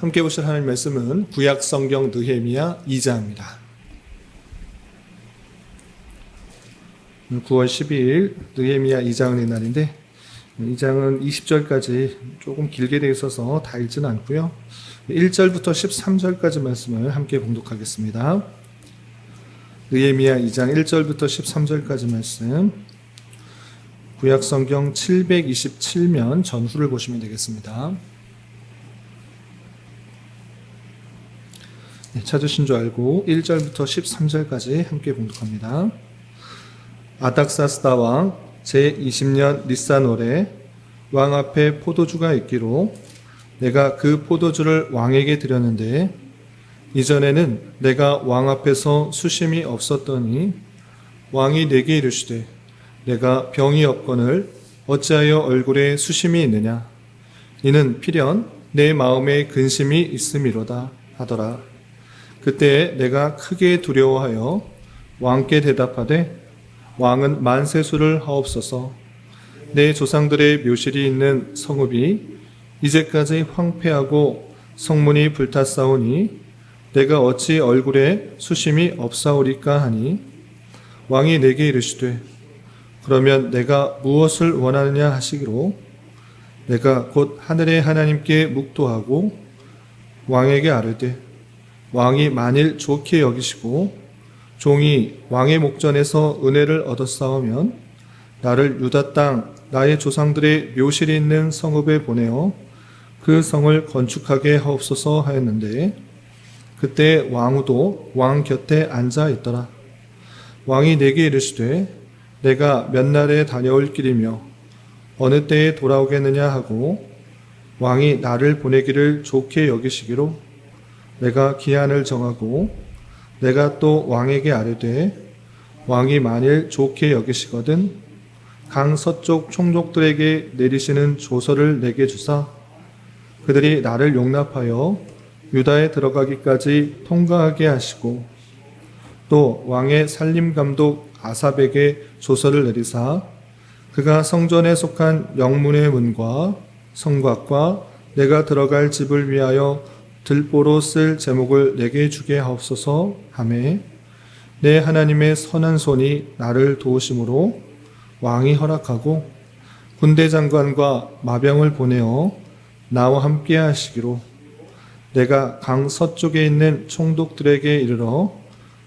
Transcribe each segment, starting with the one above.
함께 보실 하나님 말씀은 구약 성경 느헤미야 2장입니다. 9월 12일 느헤미야 2장의 날인데 이 장은 20절까지 조금 길게 되어 있어서 다 읽지는 않고요. 1절부터 13절까지 말씀을 함께 봉독하겠습니다. 느헤미야 2장 1절부터 13절까지 말씀 구약 성경 727면 전후를 보시면 되겠습니다. 찾으신 줄 알고 1절부터 13절까지 함께 봉독합니다. 아닥사스다 왕 제20년 니산월에 왕 앞에 포도주가 있기로 내가 그 포도주를 왕에게 드렸는데 이전에는 내가 왕 앞에서 수심이 없었더니 왕이 내게 이르시되 내가 병이 없거늘 어찌하여 얼굴에 수심이 있느냐 이는 필연 내 마음에 근심이 있음이로다 하더라 그때 내가 크게 두려워하여 왕께 대답하되 왕은 만세수를 하옵소서. 내 조상들의 묘실이 있는 성읍이 이제까지 황폐하고 성문이 불탔사오니 내가 어찌 얼굴에 수심이 없사오리까 하니? 왕이 내게 이르시되 그러면 내가 무엇을 원하느냐 하시기로 내가 곧 하늘의 하나님께 묵도하고 왕에게 아뢰되 왕이 만일 좋게 여기시고 종이 왕의 목전에서 은혜를 얻었사오면 나를 유다 땅 나의 조상들의 묘실이 있는 성읍에 보내어 그 성을 건축하게 하옵소서 하였는데 그때 왕후도 왕 곁에 앉아 있더라. 왕이 내게 이르시되 내가 몇 날에 다녀올 길이며 어느 때에 돌아오겠느냐 하고 왕이 나를 보내기를 좋게 여기시기로 내가 기한을 정하고 내가 또 왕에게 아뢰되 왕이 만일 좋게 여기시거든 강 서쪽 총독들에게 내리시는 조서를 내게 주사. 그들이 나를 용납하여 유다에 들어가기까지 통과하게 하시고 또 왕의 살림 감독 아삽에게 조서를 내리사. 그가 성전에 속한 영문의 문과 성곽과 내가 들어갈 집을 위하여 들보로 쓸 제목을 내게 주게 하옵소서. 하매 내 하나님의 선한 손이 나를 도우심으로 왕이 허락하고 군대 장관과 마병을 보내어 나와 함께 하시기로. 내가 강 서쪽에 있는 총독들에게 이르러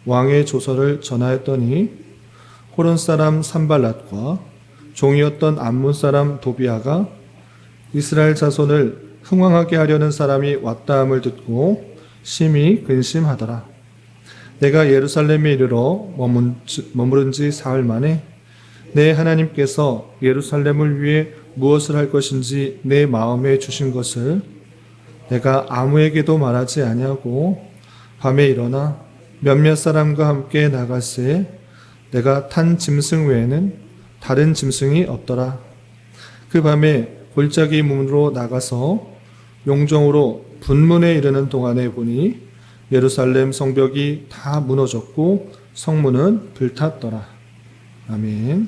왕의 조서를 전하였더니 호론 사람 산발랏과 종이었던 암문 사람 도비아가 이스라엘 자손을 흥왕하게 하려는 사람이 왔다함을 듣고 심히 근심하더라. 내가 예루살렘에 이르러 머무른 지 사흘 만에 내 하나님께서 예루살렘을 위해 무엇을 할 것인지 내 마음에 주신 것을 내가 아무에게도 말하지 아니하고 밤에 일어나 몇몇 사람과 함께 나갔을 내가 탄 짐승 외에는 다른 짐승이 없더라. 그 밤에 골짜기 문으로 나가서 용정으로 분문에 이르는 동안에 보니 예루살렘 성벽이 다 무너졌고 성문은 불탔더라. 아멘.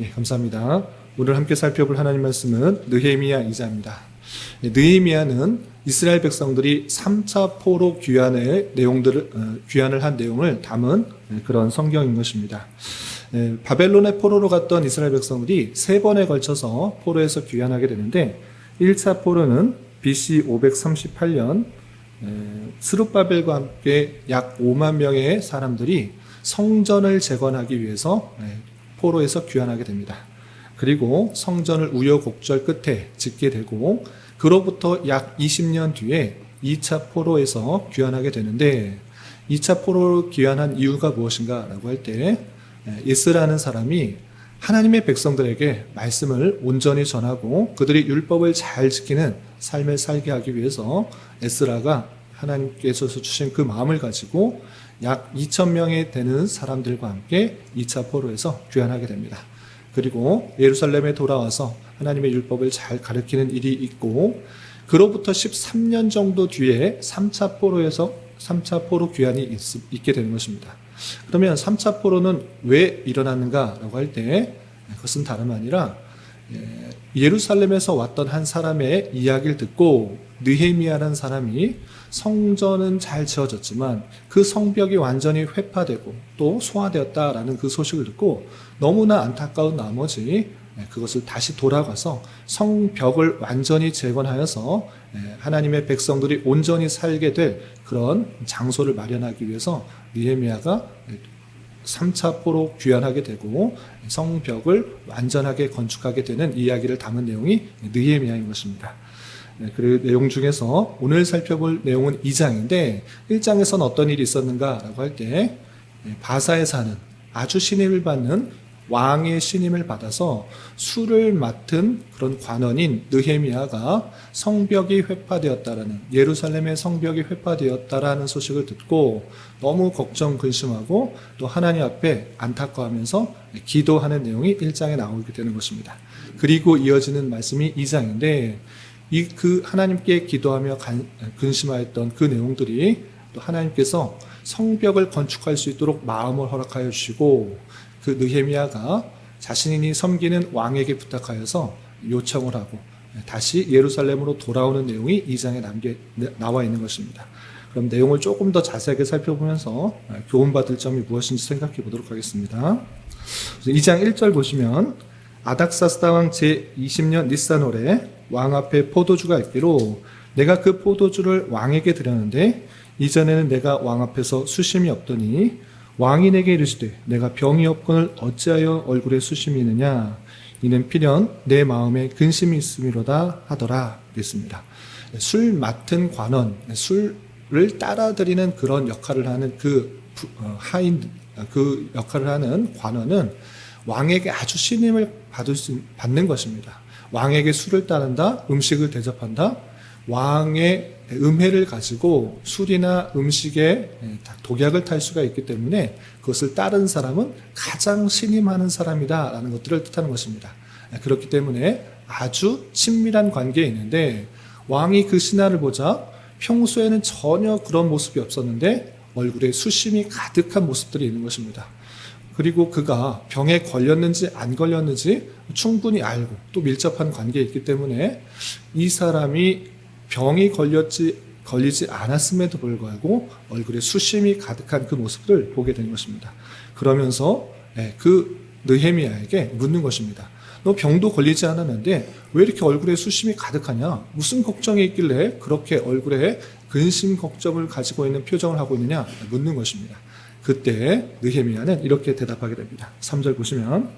예, 감사합니다. 오늘 함께 살펴볼 하나님 말씀은 느헤미야 2자입니다. 예, 느헤미야는 이스라엘 백성들이 3차 포로 귀환의 내용들을 어, 귀환을 한 내용을 담은 예, 그런 성경인 것입니다. 예, 바벨론의 포로로 갔던 이스라엘 백성들이 세 번에 걸쳐서 포로에서 귀환하게 되는데 1차 포로는 BC 538년 스룹바벨과 함께 약 5만 명의 사람들이 성전을 재건하기 위해서 포로에서 귀환하게 됩니다. 그리고 성전을 우여곡절 끝에 짓게 되고 그로부터 약 20년 뒤에 2차 포로에서 귀환하게 되는데 2차 포로로 귀환한 이유가 무엇인가라고 할 때 예스라는 사람이 하나님의 백성들에게 말씀을 온전히 전하고 그들이 율법을 잘 지키는 삶을 살게 하기 위해서 에스라가 하나님께서 주신 그 마음을 가지고 약 2천 명이 되는 사람들과 함께 2차 포로에서 귀환하게 됩니다. 그리고 예루살렘에 돌아와서 하나님의 율법을 잘 가르치는 일이 있고 그로부터 13년 정도 뒤에 3차 포로에서 3차 포로 귀환이 있, 게 되는 것입니다. 그러면 3차 포로는 왜 일어났는가라고 할 때 그것은 다름 아니라 예, 예루살렘에서 왔던 한 사람의 이야기를 듣고 느헤미야라는 사람이 성전은 잘 지어졌지만 그 성벽이 완전히 회파되고 또 소화되었다라는 그 소식을 듣고 너무나 안타까운 나머지 예, 그것을 다시 돌아가서 성벽을 완전히 재건하여서 예, 하나님의 백성들이 온전히 살게 될 그런 장소를 마련하기 위해서 느헤미야가 3차 포로 귀환하게 되고 성벽을 완전하게 건축하게 되는 이야기를 담은 내용이 느헤미야인 것입니다. 네, 그 내용 중에서 오늘 살펴볼 내용은 2장인데 1장에서는 어떤 일이 있었는가라고 할 때 바사에 사는 아주 신임을 받는 왕의 신임을 받아서 술을 맡은 그런 관원인 느헤미야가 성벽이 회파되었다라는 예루살렘의 성벽이 회파되었다라는 소식을 듣고 너무 걱정 근심하고 또 하나님 앞에 안타까워하면서 기도하는 내용이 1장에 나오게 되는 것입니다. 그리고 이어지는 말씀이 2장인데 이 그 하나님께 기도하며 간- 근심하였던 그 내용들이 또 하나님께서 성벽을 건축할 수 있도록 마음을 허락하여 주시고 그 느헤미야가 자신이 섬기는 왕에게 부탁하여서 요청을 하고 다시 예루살렘으로 돌아오는 내용이 이 장에 남게 나와 있는 것입니다. 그럼 내용을 조금 더 자세하게 살펴보면서 교훈받을 점이 무엇인지 생각해 보도록 하겠습니다. 2장 1절 보시면 아닥사스다 왕 제20년 니산월에 왕 앞에 포도주가 있기로 내가 그 포도주를 왕에게 드렸는데 이전에는 내가 왕 앞에서 수심이 없더니 왕이 내게 이르시되 내가 병이 없거늘 어찌하여 얼굴에 수심이 있느냐 이는 필연 내 마음에 근심이 있음이로다 하더라 그랬습니다. 술 맡은 관원 술을 따라드리는 그런 역할을 하는 그 부- 어, 하인 그 역할을 하는 관원은 왕에게 아주 신임을 받을 수 받는 것입니다. 왕에게 술을 따른다, 음식을 대접한다. 왕의 음해를 가지고 술이나 음식에 독약을 탈 수가 있기 때문에 그것을 따른 사람은 가장 신임하는 사람이다 라는 것들을 뜻하는 것입니다. 그렇기 때문에 아주 친밀한 관계에 있는데 왕이 그 신하를 보자 평소에는 전혀 그런 모습이 없었는데 얼굴에 수심이 가득한 모습들이 있는 것입니다. 그리고 그가 병에 걸렸는지 안 걸렸는지 충분히 알고 또 밀접한 관계에 있기 때문에 이 사람이 병이 걸렸지 걸리지 않았음에도 불구하고 얼굴에 수심이 가득한 그 모습을 보게 된 것입니다. 그러면서 예, 그 느헤미야에게 묻는 것입니다. 너 병도 걸리지 않았는데 왜 이렇게 얼굴에 수심이 가득하냐? 무슨 걱정이 있길래 그렇게 얼굴에 근심 걱정을 가지고 있는 표정을 하고 있느냐? 묻는 것입니다. 그때 느헤미야는 이렇게 대답하게 됩니다. 3절 보시면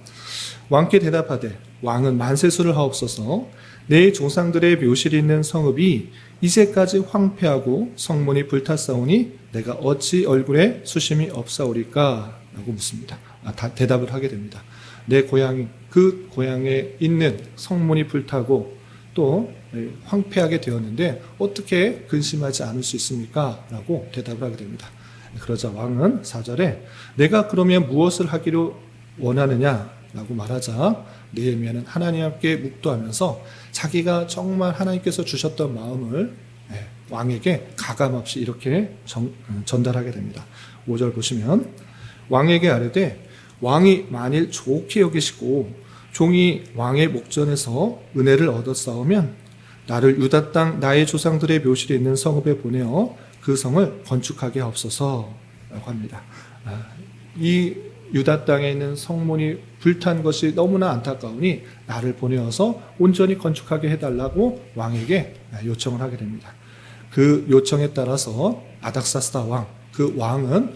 왕께 대답하되 왕은 만세수를 하옵소서 내 조상들의 묘실이 있는 성읍이 이제까지 황폐하고 성문이 불탔사오니 내가 어찌 얼굴에 수심이 없사오리까? 라고 묻습니다. 아, 다, 대답을 하게 됩니다. 내 고향, 그 고향에 있는 성문이 불타고 또 황폐하게 되었는데 어떻게 근심하지 않을 수 있습니까? 라고 대답을 하게 됩니다. 그러자 왕은 4절에 내가 그러면 무엇을 하기로 원하느냐? 라고 말하자 느헤미야는 하나님 함께 묵도하면서 자기가 정말 하나님께서 주셨던 마음을 예, 왕에게 가감없이 이렇게 정- 음, 전달하게 됩니다. 5절 보시면 왕에게 아뢰되 왕이 만일 좋게 여기시고 종이 왕의 목전에서 은혜를 얻었사오면 나를 유다 땅 나의 조상들의 묘실에 있는 성읍에 보내어 그 성을 건축하게 하옵소서라고 합니다. 아, 이 유다 땅에 있는 성문이 불탄 것이 너무나 안타까우니 나를 보내어서 온전히 건축하게 해달라고 왕에게 요청을 하게 됩니다. 그 요청에 따라서 아닥사스다 왕, 그 왕은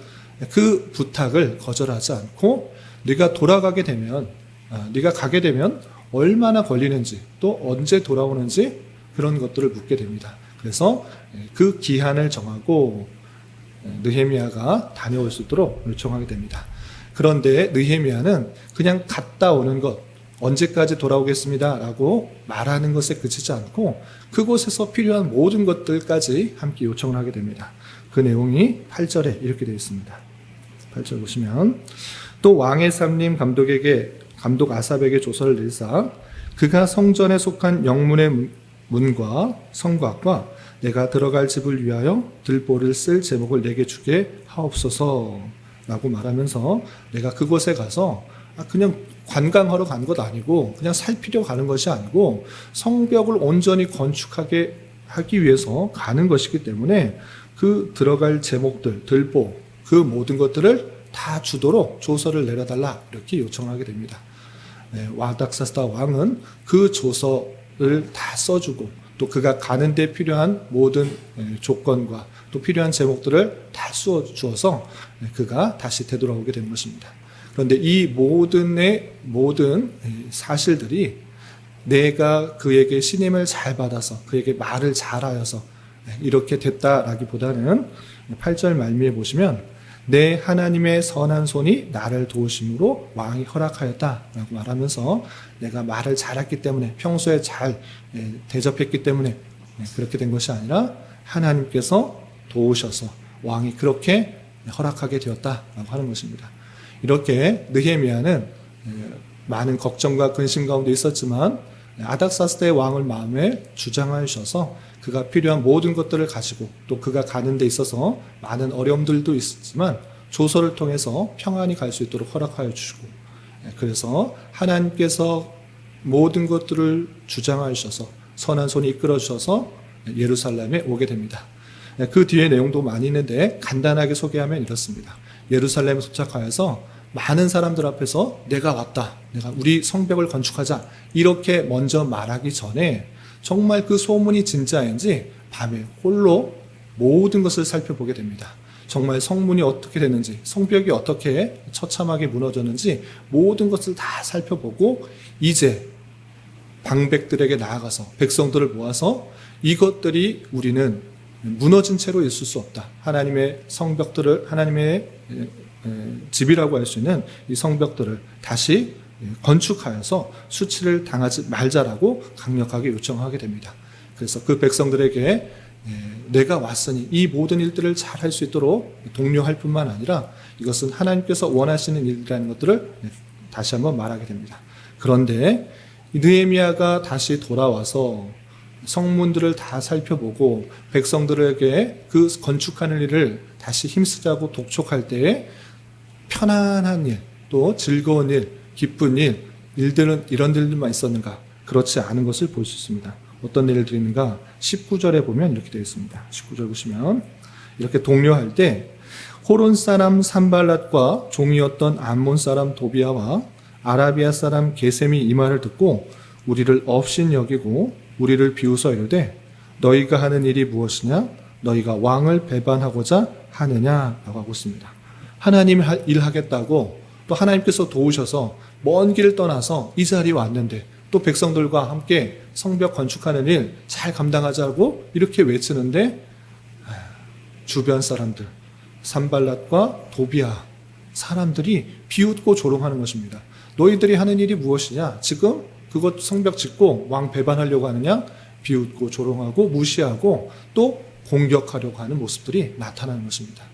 그 부탁을 거절하지 않고 네가 돌아가게 되면, 아, 네가 가게 되면 얼마나 걸리는지 또 언제 돌아오는지 그런 것들을 묻게 됩니다. 그래서 그 기한을 정하고 느헤미야가 다녀올 수 있도록 요청하게 됩니다. 그런데 느헤미야는 그냥 갔다 오는 것, 언제까지 돌아오겠습니다라고 말하는 것에 그치지 않고 그곳에서 필요한 모든 것들까지 함께 요청을 하게 됩니다. 그 내용이 8절에 이렇게 되어 있습니다. 8절 보시면 또 왕의 삼림 감독에게 감독 아삽에게 조서를 내사 그가 성전에 속한 영문의 문- 문과 성곽과 내가 들어갈 집을 위하여 들보를 쓸 제목을 내게 주게 하옵소서 라고 말하면서 내가 그곳에 가서 아, 그냥 관광하러 가는 것 아니고 그냥 살피려 가는 것이 아니고 성벽을 온전히 건축하게 하기 위해서 가는 것이기 때문에 그 들어갈 제목들, 들보 그 모든 것들을 다 주도록 조서를 내려달라 이렇게 요청하게 됩니다. 네, 와닥사스다 왕은 그 조서를 다 써주고 또 그가 가는 데 필요한 모든 예, 조건과 또 필요한 제목들을 다써 주어서 예, 그가 다시 되돌아오게 된 것입니다. 그런데 이 모든의 모든 예, 사실들이 내가 그에게 신임을 잘 받아서 그에게 말을 잘하여서 예, 이렇게 됐다라기보다는 8절 말미에 보시면 내 하나님의 선한 손이 나를 도우심으로 왕이 허락하였다라고 말하면서 내가 말을 잘했기 때문에 평소에 잘 예, 대접했기 때문에 예, 그렇게 된 것이 아니라 하나님께서 도우셔서 왕이 그렇게 허락하게 되었다라고 하는 것입니다. 이렇게 느헤미야는 예, 많은 걱정과 근심 가운데 있었지만 아닥사스다의 왕을 마음에 주장하셔서 그가 필요한 모든 것들을 가지고 또 그가 가는 데 있어서 많은 어려움들도 있었지만 조서를 통해서 평안히 갈 수 있도록 허락하여 주시고 예, 그래서 하나님께서 모든 것들을 주장하셔서 선한 손이 이끌어 주셔서 예루살렘에 오게 됩니다. 예, 그 뒤에 내용도 많이 있는데 간단하게 소개하면 이렇습니다. 예루살렘에 도착하여서 많은 사람들 앞에서 내가 왔다. 내가 우리 성벽을 건축하자. 이렇게 먼저 말하기 전에 정말 그 소문이 진짜인지 밤에 홀로 모든 것을 살펴보게 됩니다. 정말 성문이 어떻게 됐는지, 성벽이 어떻게 처참하게 무너졌는지 모든 것을 다 살펴보고 이제 방백들에게 나아가서 백성들을 모아서 이것들이 우리는 무너진 채로 있을 수 없다. 하나님의 성벽들을 하나님의 집이라고 할 수 있는 이 성벽들을 다시 건축하여서 수치를 당하지 말자라고 강력하게 요청하게 됩니다. 그래서 그 백성들에게 내가 왔으니 이 모든 일들을 잘 할 수 있도록 독려할 뿐만 아니라 이것은 하나님께서 원하시는 일이라는 것들을 다시 한번 말하게 됩니다. 그런데 느헤미야가 다시 돌아와서 성문들을 다 살펴보고 백성들에게 그 건축하는 일을 다시 힘쓰자고 독촉할 때에 편안한 일, 또 즐거운 일, 기쁜 일, 일들은 이런 일들만 있었는가? 그렇지 않은 것을 볼 수 있습니다. 어떤 일을 드리는가? 19절에 보면 이렇게 되어 있습니다. 19절 보시면 이렇게 독려할 때 호론 사람 산발랏과 종이었던 암몬 사람 도비아와 아라비아 사람 게셈이 이 말을 듣고 우리를 업신 여기고 우리를 비웃어 이르되 너희가 하는 일이 무엇이냐? 너희가 왕을 배반하고자 하느냐라고 하고 있습니다. 하나님 일하겠다고 또 하나님께서 도우셔서 먼 길을 떠나서 이 자리에 왔는데 또 백성들과 함께 성벽 건축하는 일 잘 감당하자고 이렇게 외치는데 주변 사람들 산발랏과 도비아 사람들이 비웃고 조롱하는 것입니다. 너희들이 하는 일이 무엇이냐? 지금 그것 성벽 짓고 왕 배반하려고 하느냐? 비웃고 조롱하고 무시하고 또 공격하려고 하는 모습들이 나타나는 것입니다.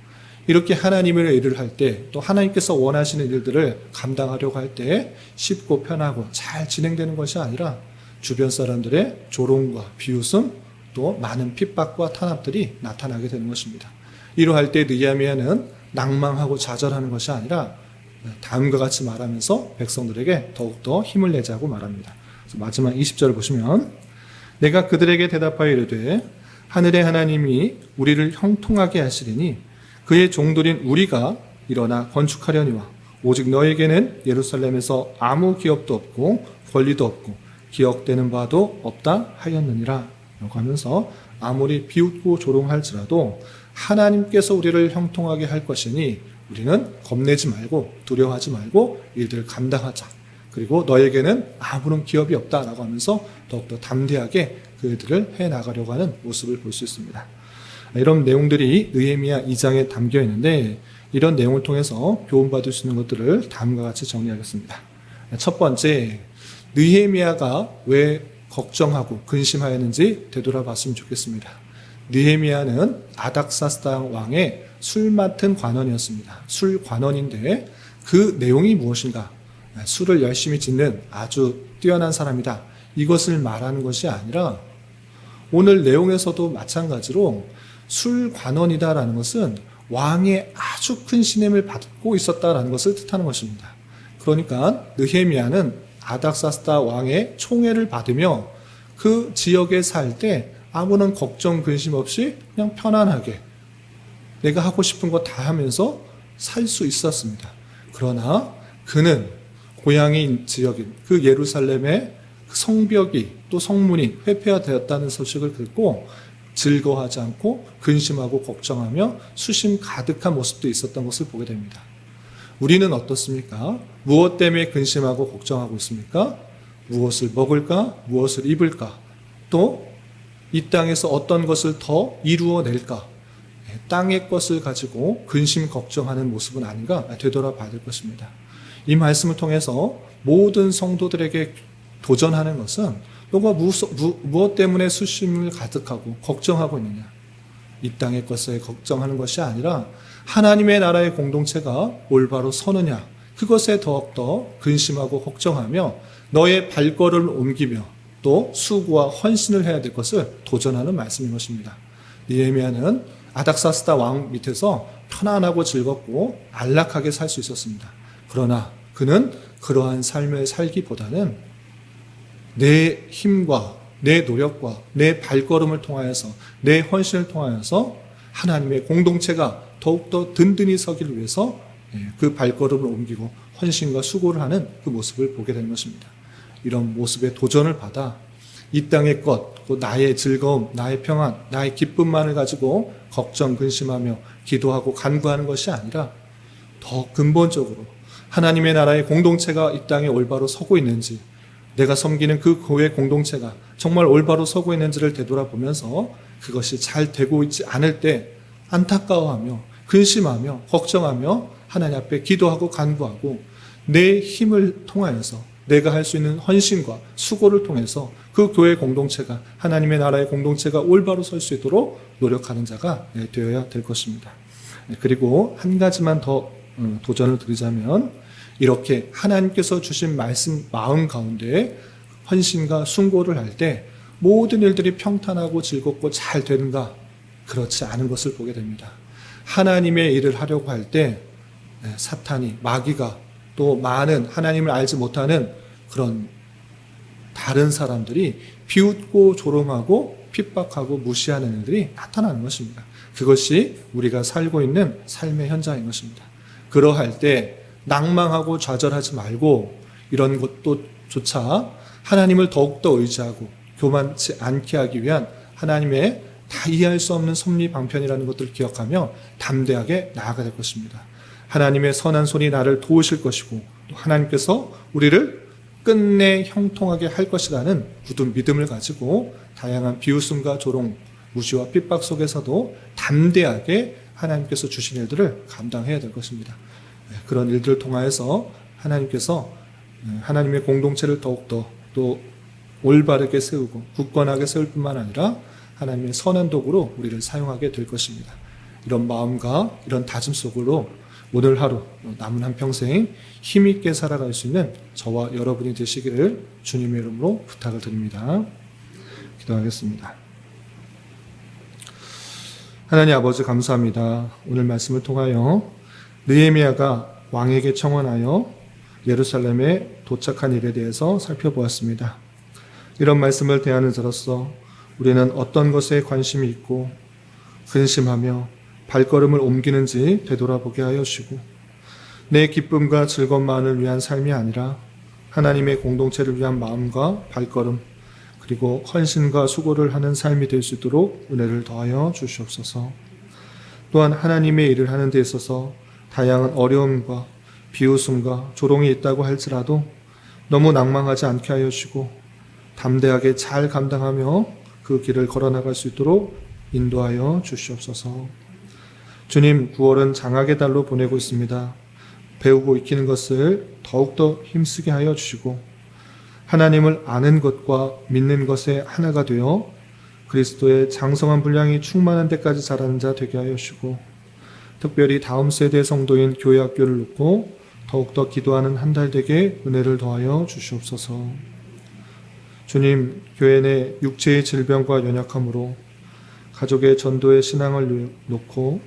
이렇게 하나님의 일을 할 때 또 하나님께서 원하시는 일들을 감당하려고 할 때 쉽고 편하고 잘 진행되는 것이 아니라 주변 사람들의 조롱과 비웃음 또 많은 핍박과 탄압들이 나타나게 되는 것입니다. 이러할 때 느야미야는 낭망하고 좌절하는 것이 아니라 다음과 같이 말하면서 백성들에게 더욱더 힘을 내자고 말합니다. 마지막 20절을 보시면 내가 그들에게 대답하여 이르되 하늘의 하나님이 우리를 형통하게 하시리니 그의 종들인 우리가 일어나 건축하려니와 오직 너에게는 예루살렘에서 아무 기업도 없고 권리도 없고 기억되는 바도 없다 하였느니라 라고 하면서 아무리 비웃고 조롱할지라도 하나님께서 우리를 형통하게 할 것이니 우리는 겁내지 말고 두려워하지 말고 일들을 감당하자. 그리고 너에게는 아무런 기업이 없다라고 하면서 더욱더 담대하게 그 일들을 해 나가려고 하는 모습을 볼 수 있습니다. 이런 내용들이 느헤미야 2장에 담겨 있는데 이런 내용을 통해서 교훈받을 수 있는 것들을 다음과 같이 정리하겠습니다. 첫 번째, 느헤미야가 왜 걱정하고 근심하였는지 되돌아봤으면 좋겠습니다. 느헤미야는 아닥사스다 왕의 술 맡은 관원이었습니다. 술 관원인데 그 내용이 무엇인가? 술을 열심히 짓는 아주 뛰어난 사람이다. 이것을 말하는 것이 아니라 오늘 내용에서도 마찬가지로 술 관원이다라는 것은 왕의 아주 큰 신임을 받고 있었다라는 것을 뜻하는 것입니다. 그러니까 느헤미야는 아닥사스다 왕의 총애를 받으며 그 지역에 살 때 아무런 걱정 근심 없이 그냥 편안하게 내가 하고 싶은 거 다 하면서 살 수 있었습니다. 그러나 그는 고향인 지역인 그 예루살렘의 그 성벽이 또 성문이 회폐화되었다는 소식을 듣고 즐거워하지 않고 근심하고 걱정하며 수심 가득한 모습도 있었던 것을 보게 됩니다. 우리는 어떻습니까? 무엇 때문에 근심하고 걱정하고 있습니까? 무엇을 먹을까? 무엇을 입을까? 또 이 땅에서 어떤 것을 더 이루어낼까? 예, 땅의 것을 가지고 근심 걱정하는 모습은 아닌가 되돌아봐야 될 것입니다. 이 말씀을 통해서 모든 성도들에게 도전하는 것은 너가 무엇 때문에 수심을 가득하고 걱정하고 있느냐? 이 땅의 것에 걱정하는 것이 아니라 하나님의 나라의 공동체가 올바로 서느냐? 그것에 더욱더 근심하고 걱정하며 너의 발걸음을 옮기며 또 수고와 헌신을 해야 될 것을 도전하는 말씀인 것입니다. 니에미아는 아닥사스다 왕 밑에서 편안하고 즐겁고 안락하게 살 수 있었습니다. 그러나 그는 그러한 삶을 살기보다는 내 힘과 내 노력과 내 발걸음을 통하여서 내 헌신을 통하여서 하나님의 공동체가 더욱더 든든히 서기를 위해서 예, 그 발걸음을 옮기고 헌신과 수고를 하는 그 모습을 보게 되는 것입니다. 이런 모습에 도전을 받아 이 땅의 것, 또 나의 즐거움, 나의 평안, 나의 기쁨만을 가지고 걱정, 근심하며 기도하고 간구하는 것이 아니라 더 근본적으로 하나님의 나라의 공동체가 이 땅에 올바로 서고 있는지, 내가 섬기는 그 교회 공동체가 정말 올바로 서고 있는지를 되돌아보면서 그것이 잘 되고 있지 않을 때 안타까워하며 근심하며 걱정하며 하나님 앞에 기도하고 간구하고 내 힘을 통하여서 내가 할 수 있는 헌신과 수고를 통해서 그 교회 공동체가 하나님의 나라의 공동체가 올바로 설 수 있도록 노력하는 자가 네, 되어야 될 것입니다. 네, 그리고 한 가지만 더 음, 도전을 드리자면 이렇게 하나님께서 주신 말씀 마음 가운데 헌신과 순고를 할 때 모든 일들이 평탄하고 즐겁고 잘 되는가 그렇지 않은 것을 보게 됩니다. 하나님의 일을 하려고 할때 네, 사탄이 마귀가 또 많은 하나님을 알지 못하는 그런 다른 사람들이 비웃고 조롱하고 핍박하고 무시하는 일들이 나타나는 것입니다. 그것이 우리가 살고 있는 삶의 현장인 것입니다. 그러할 때 낭망하고 좌절하지 말고 이런 것도 조차 하나님을 더욱더 의지하고 교만치 않게 하기 위한 하나님의 다 이해할 수 없는 섭리 방편이라는 것들을 기억하며 담대하게 나아가야 될 것입니다. 하나님의 선한 손이 나를 도우실 것이고 또 하나님께서 우리를 끝내 형통하게 할 것이라는 굳은 믿음을 가지고 다양한 비웃음과 조롱, 무시와 핍박 속에서도 담대하게 하나님께서 주신 일들을 감당해야 될 것입니다. 네, 그런 일들을 통하여서 하나님께서 네, 하나님의 공동체를 더욱더 또 올바르게 세우고 굳건하게 세울 뿐만 아니라 하나님의 선한 도구로 우리를 사용하게 될 것입니다. 이런 마음과 이런 다짐 속으로 오늘 하루 남은 한 평생 힘 있게 살아갈 수 있는 저와 여러분이 되시기를 주님의 이름으로 부탁을 드립니다. 기도하겠습니다. 하나님 아버지 감사합니다. 오늘 말씀을 통하여 느헤미야가 왕에게 청원하여 예루살렘에 도착한 일에 대해서 살펴보았습니다. 이런 말씀을 대하는 자로서 우리는 어떤 것에 관심이 있고 근심하며 발걸음을 옮기는지 되돌아보게 하여 주시고 내 기쁨과 즐거움만을 위한 삶이 아니라 하나님의 공동체를 위한 마음과 발걸음 그리고 헌신과 수고를 하는 삶이 될 수 있도록 은혜를 더하여 주시옵소서. 또한 하나님의 일을 하는 데 있어서 다양한 어려움과 비웃음과 조롱이 있다고 할지라도 너무 낭망하지 않게 하여 주시고 담대하게 잘 감당하며 그 길을 걸어나갈 수 있도록 인도하여 주시옵소서. 주님 9월은 장학의 달로 보내고 있습니다. 배우고 익히는 것을 더욱더 힘쓰게 하여 주시고 하나님을 아는 것과 믿는 것에 하나가 되어 그리스도의 장성한 분량이 충만한 데까지 자라는 자 되게 하여 주시고 특별히 다음 세대 성도인 교회 학교를 놓고 더욱더 기도하는 한 달 되게 은혜를 더하여 주시옵소서. 주님, 교회 내 육체의 질병과 연약함으로 가족의 전도의 신앙을 놓고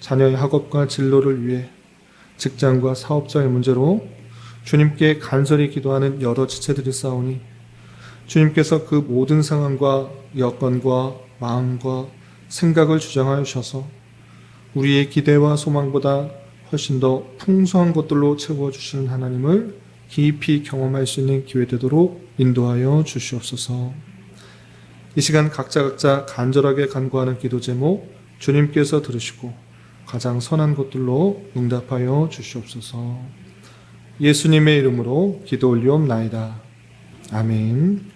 자녀의 학업과 진로를 위해 직장과 사업자의 문제로 주님께 간절히 기도하는 여러 지체들이 싸우니 주님께서 그 모든 상황과 여건과 마음과 생각을 주장하여 주셔서 우리의 기대와 소망보다 훨씬 더 풍성한 것들로 채워주시는 하나님을 깊이 경험할 수 있는 기회 되도록 인도하여 주시옵소서. 이 시간 각자 각자 간절하게 간구하는 기도 제목 주님께서 들으시고 가장 선한 것들로 응답하여 주시옵소서. 예수님의 이름으로 기도 올리옵나이다. 아멘.